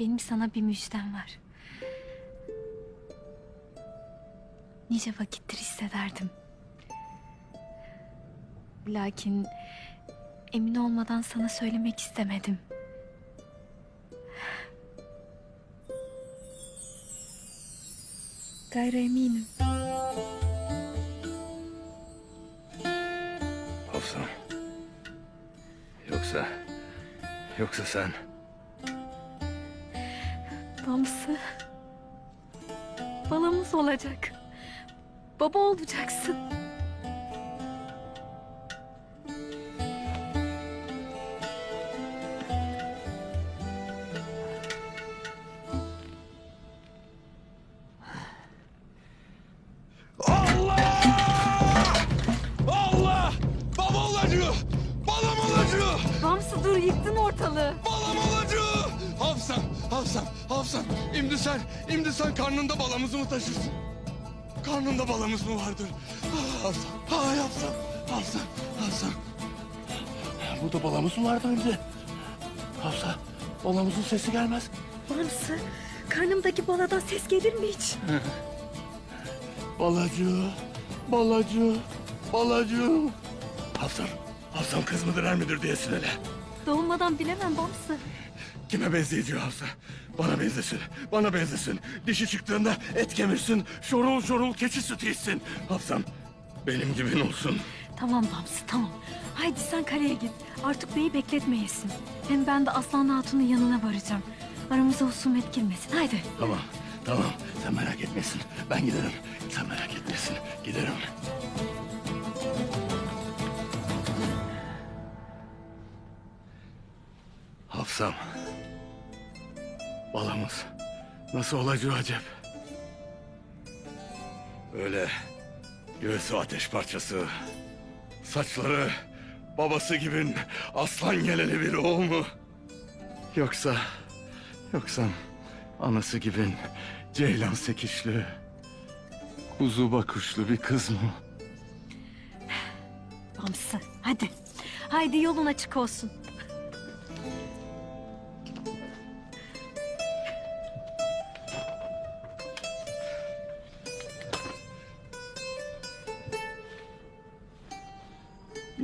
Benim sana bir müjdem var. Nice vakittir hissederdim. Lakin emin olmadan sana söylemek istemedim. Gayrı eminim. Hafsam. Yoksa... Yoksa sen... Bamsı. Balamız olacak. Baba olacaksın. Bamsı dur yıktın ortalığı. Balam acıyor! Hafsam, Hafsam, Hafsam. İmdi sen, imdi sen karnında balamızı mı taşırsın? Karnında balamız mı vardır? Ah, Hafsam, ay Hafsam, Hafsam, Hafsam. Burada balamız mı vardı önce? Hafsa, balamızın sesi gelmez. Bamsı karnımdaki baladan ses gelir mi hiç? Balacı, balacı, balacı. Hafsam, Hafsam kız mıdır er midir diyesin hele. Doğmadan bilemem Bamsı. Kime benzeyeceği Hafsa? Bana benzesin, bana benzesin. Dişi çıktığında et kemirsin, şorul şorul keçi sütü içsin. Hafsam, benim gibin olsun. Tamam Bamsı tamam. Haydi sen kaleye git. Artık beyi bekletmeyesin. Hem ben de Aslan Hatun'un yanına varacağım. Aramıza husumet girmesin. Haydi. Tamam, tamam. Sen merak etmesin. Ben giderim. Sen merak etmesin. Giderim. Hafsam. Balamız. Nasıl olacağı acep. Öyle göğsü ateş parçası. Saçları babası gibi aslan yeleli bir oğul mu? Yoksa... Yoksa anası gibi ceylan sekişli, kuzu bakışlı bir kız mı? Bamsı hadi. Haydi yolun açık olsun.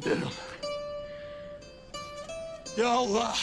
Giderim. Ya Allah!